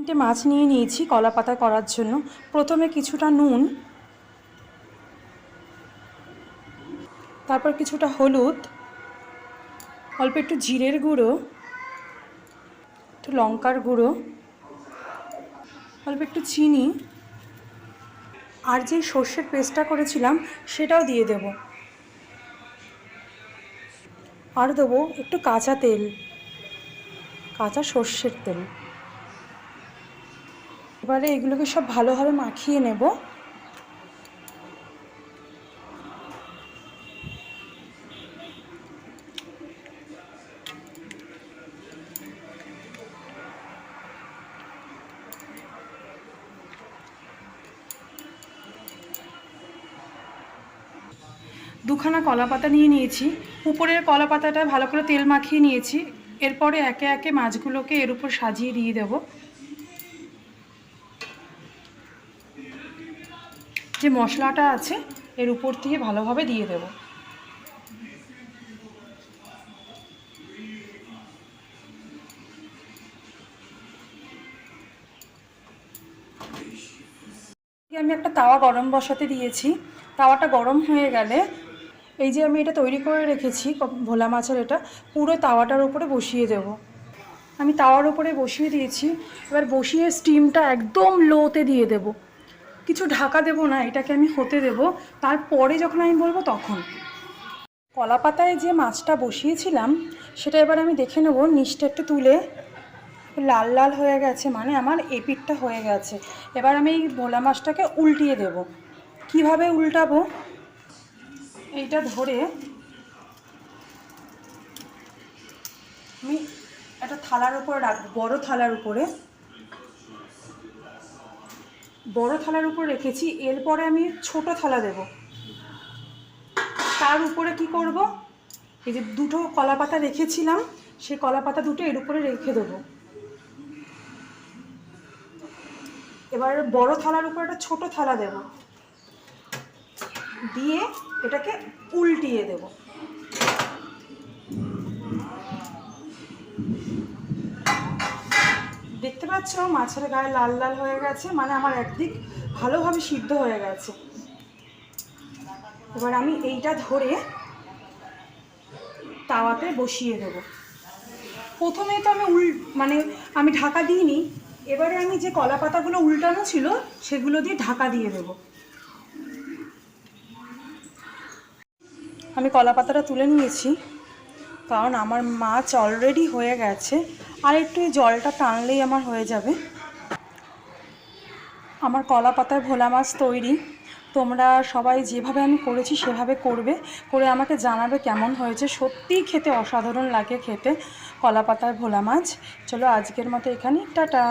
তিনটে মাছ নিয়ে নিয়েছি কলা পাতা করার জন্য। প্রথমে কিছুটা নুন, তারপর কিছুটা হলুদ, অল্প একটু জিরের গুঁড়ো, একটু লঙ্কার গুঁড়ো, অল্প একটু চিনি, আর যে সর্ষের পেস্টটা করেছিলাম সেটাও দিয়ে দেব। আর দেবো একটু কাঁচা তেল, কাঁচা সর্ষের তেল। এবারে এগুলোকে সব ভালোভাবে মাখিয়ে নেব। দুখানা কলা পাতা নিয়ে নিয়েছি। উপরের কলা পাতাটা ভালো করে তেল মাখিয়ে নিয়েছি। এরপরে একে একে মাছগুলোকে এর উপর সাজিয়ে দিয়ে দেবো। যে মশলাটা আছে, এর উপর দিয়ে ভালোভাবে দিয়ে দেব। আমি একটা তাওয়া গরম বসাতে দিয়েছি। তাওয়াটা গরম হয়ে গেলে এই যে আমি এটা তৈরি করে রেখেছি ভোলা মাছের এটা, পুরো তাওয়াটার উপরে বসিয়ে দেব। আমি তাওয়ার উপরে বসিয়ে দিয়েছি। এবার বসিয়ে স্টিমটা একদম লোতে দিয়ে দেব। কিছু ঢাকা দেব না, এটাকে আমি হতে দেব। তারপরে যখন আমি বলব তখন। কলা পাতায় যে মাছটা বসিয়েছিলাম, সেটা এবার আমি দেখে নেব, নিচটা একটু তুলে। লাল লাল হয়ে গেছে মানে আমার এপিটটা হয়ে গেছে। এবার আমি এই ভোলা মাছটাকে উল্টিয়ে দেব। কীভাবে উল্টাবো? এইটা ধরে আমি একটা থালার উপরে রাখব, বড় থালার উপরে। বড় থালার উপর রেখেছি, এরপরে আমি ছোট থালা দেব। তার উপরে কি করব? এই যে দুটো কলা পাতা রেখেছিলাম সেই কলা পাতা দুটো এর উপরে রেখে দেবো। এবার বড় থালার উপর একটা ছোট থালা দেব। দিয়ে এটাকে উল্টিয়ে দেব। পাচ্ছ, মাছের গায়ে লাল লাল হয়ে গেছে মানে আমার একদিক ভালোভাবে সিদ্ধ হয়ে গেছে। এবার আমি এইটা ধরে তাওয়াতে বসিয়ে দেব। প্রথমে তো আমি উল মানে আমি ঢাকা দিইনি, এবারে আমি যে কলা পাতাগুলো উল্টানো ছিল, সেগুলো দিয়ে ঢাকা দিয়ে দেব। আমি কলা পাতাটা তুলে নিয়েছি, কারণ আমার মাছ অলরেডি হয়ে গেছে। আর একটু জলটা টানলেই আমার হয়ে যাবে। আমার কলা পাতায় ভোলা মাছ তৈরি। তোমরা সবাই যেভাবে আমি করেছি সেভাবে করবে। করে আমাকে জানাবে কেমন হয়েছে। সত্যিই খেতে অসাধারণ লাগে খেতে কলা পাতায় ভোলা মাছ। চলো আজকের মতো এখানে টাটা।